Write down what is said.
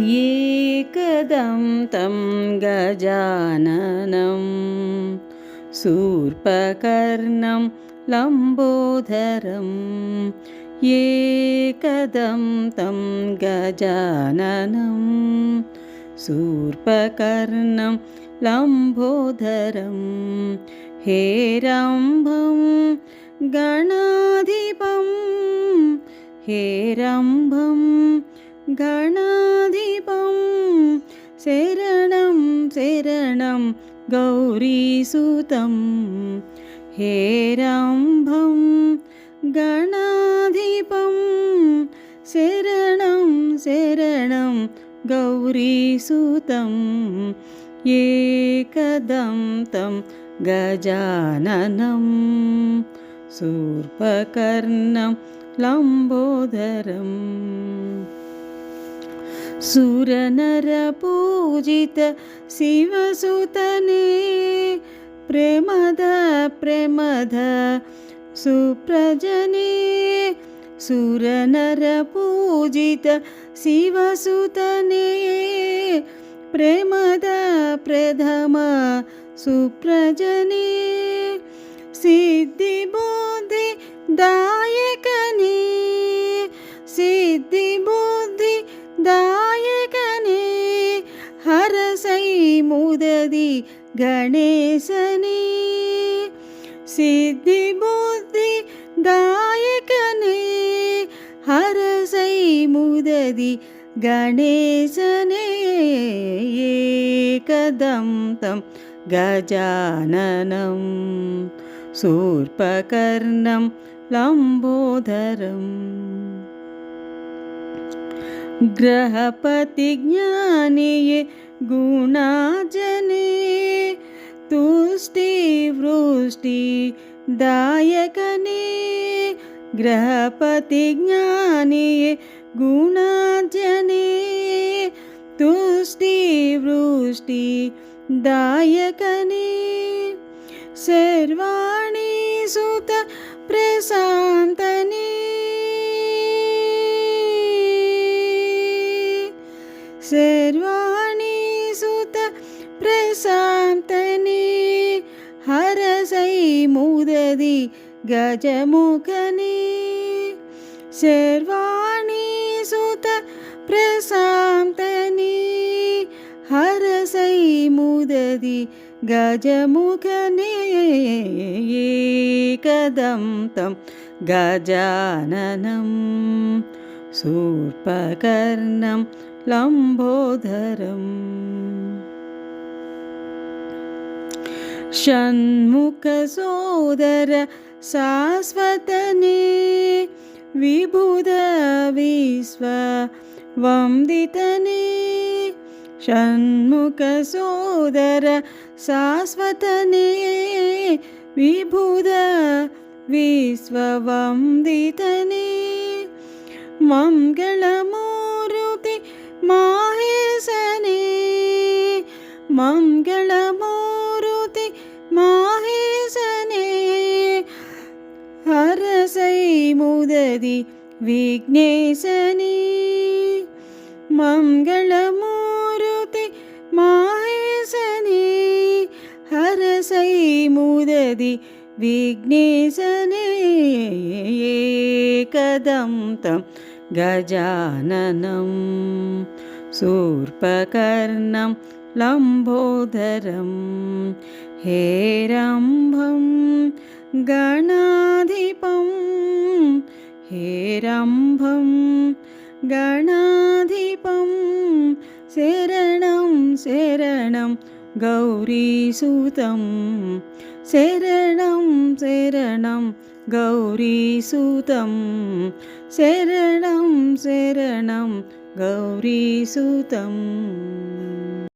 एकदं तं गजाननं सूर्पकर्णं लम्बोदरम् एकदं तं गजाननं सूर्पकर्णं लम्बोदरं हेरम्भं गणाधिपं हेरम्भं गणाधिपं शरणं गौरीसुतं हेरम्भं गणाधिपं शरणं शरणं गौरीसुतं एकदं तं गजाननं सूर्पकर्णं लम्बोदरम् सुरनरपूजित शिवसुतने प्रेमद प्रेमद सुप्रजने। सुरनरपूजित शिवसुतने प्रेमद प्रथम सुप्रजने। सिद्धिबुद्धि दायकने मुददि गणेशने सिद्धिबुद्धि दायकने हरसै मुददि गणेशने एकदं तं गजाननं सूर्पकर्णं लम्बोदरम् ग्रहपतिज्ञानिये गुणाजने तुष्टिवृष्टि दायकने ग्रहपतिज्ञानिये गुणाजने तुष्टिवृष्टि दायकने सर्वाणि सुत प्रशान्तने प्रशान्तने हरसै मुददि गजमुखने। सर्वाणि सुत प्रशान्तने हरसै मुददि गजमुखने। एकदं तं गजाननं सूर्पकर्णं लम्बोदरम् षण्मुखसोदर शाश्वतने विबुध विश्व वन्दितने षण्मुखसोदर शाश्वतने विबुध विश्ववन्दितने मङ्गलमूर्ति माहेशने मङ्गलमूर्ति मुददि विघ्नेशने मङ्गलमूर्ति माहेशने हरसै मुददि विघ्नेशने एकदं तं गजाननं सूर्पकर्णं लम्बोदरं हेरम्भं गणाधिपं ശംഭം ഗണാധിപം ശരണം ശരണം ഗൗരീസൂതം ശരണം ശരണം ഗൗരീസൂതം ശരണം ശരണം ഗൗരീസൂതം.